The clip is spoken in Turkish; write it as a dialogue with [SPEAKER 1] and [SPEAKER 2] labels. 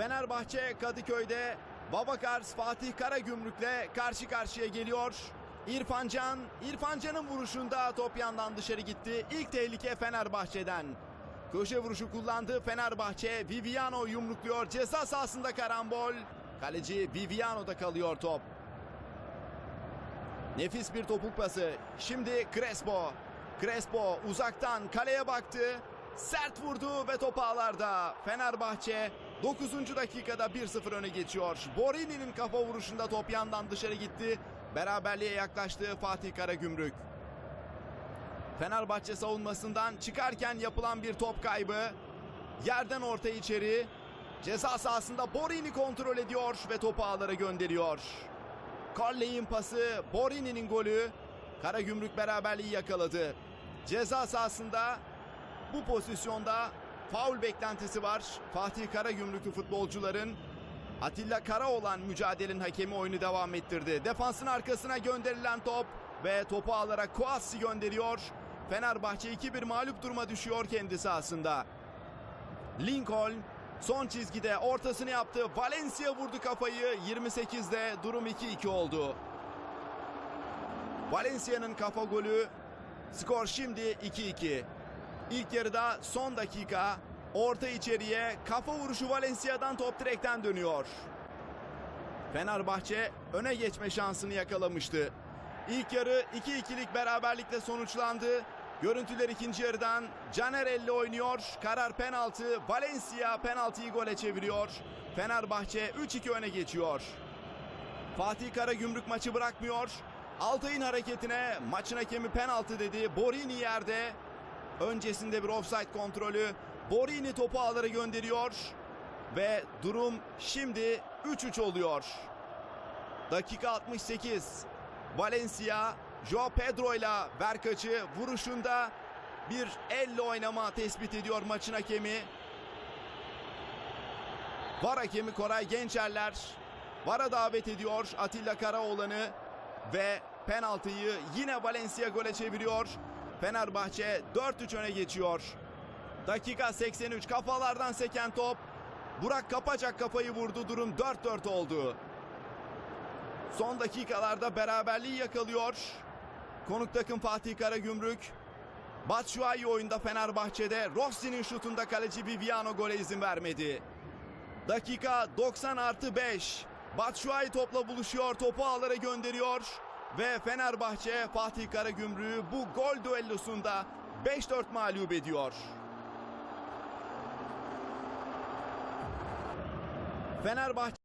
[SPEAKER 1] Fenerbahçe Kadıköy'de Babakars Fatih Karagümrük'le karşı karşıya geliyor. İrfan Can, İrfan Can'ın vuruşunda top yandan dışarı gitti. İlk tehlike Fenerbahçe'den. Köşe vuruşu kullandı Fenerbahçe. Viviano yumrukluyor. Ceza sahasında karambol. Kaleci Viviano'da kalıyor top. Nefis bir topuk pası. Şimdi Crespo. Crespo uzaktan kaleye baktı. Sert vurdu ve top ağlarda. Fenerbahçe 9. dakikada 1-0 öne geçiyor. Borini'nin kafa vuruşunda top yandan dışarı gitti. Beraberliğe yaklaştı Fatih Karagümrük. Fenerbahçe savunmasından çıkarken yapılan bir top kaybı. Yerden orta içeri. Ceza sahasında Borini kontrol ediyor ve topu ağlara gönderiyor. Carley'in pası, Borini'nin golü. Karagümrük beraberliği yakaladı. Ceza sahasında bu pozisyonda faul beklentisi var. Fatih Karagümrüklü futbolcuların Atilla Karaoğlan mücadelenin hakemi oyunu devam ettirdi. Defansın arkasına gönderilen top ve topu alarak Koassi gönderiyor. Fenerbahçe 2-1 mağlup duruma düşüyor kendi sahasında. Lincoln son çizgide ortasını yaptı. Valencia vurdu kafayı. 28'de durum 2-2 oldu. Valencia'nın kafa golü. Skor şimdi 2-2. İlk yarıda son dakika orta içeriye kafa vuruşu Valencia'dan top direkten dönüyor. Fenerbahçe öne geçme şansını yakalamıştı. İlk yarı 2-2'lik beraberlikle sonuçlandı. Görüntüler ikinci yarıdan Caner elle oynuyor. Karar penaltı. Valencia penaltıyı gole çeviriyor. Fenerbahçe 3-2 öne geçiyor. Fatih Karagümrük maçı bırakmıyor. Altay'ın hareketine maçın hakemi penaltı dedi. Borini yerde. Öncesinde bir offside kontrolü. Borini topu ağlara gönderiyor. Ve durum şimdi 3-3 oluyor. Dakika 68. Valencia, Joao Pedro ile Berkaç'ı vuruşunda bir elle oynama tespit ediyor maçın hakemi. Var hakemi Koray Gençerler. Vara davet ediyor Atilla Karaoğlan'ı ve penaltıyı yine Valencia gole çeviriyor. Fenerbahçe 4-3 öne geçiyor. Dakika 83 kafalardan seken top. Burak Kapacak kafayı vurdu. Durum 4-4 oldu. Son dakikalarda beraberliği yakalıyor. Konuk takım Fatih Karagümrük. Batshuayi oyunda Fenerbahçe'de. Rossi'nin şutunda kaleci Viviano gole izin vermedi. Dakika 90 artı 5. Batshuayi topla buluşuyor. Topu ağlara gönderiyor. Ve Fenerbahçe Fatih Karagümrük'ü bu gol düellosunda 5-4 mağlup ediyor. Fenerbahçe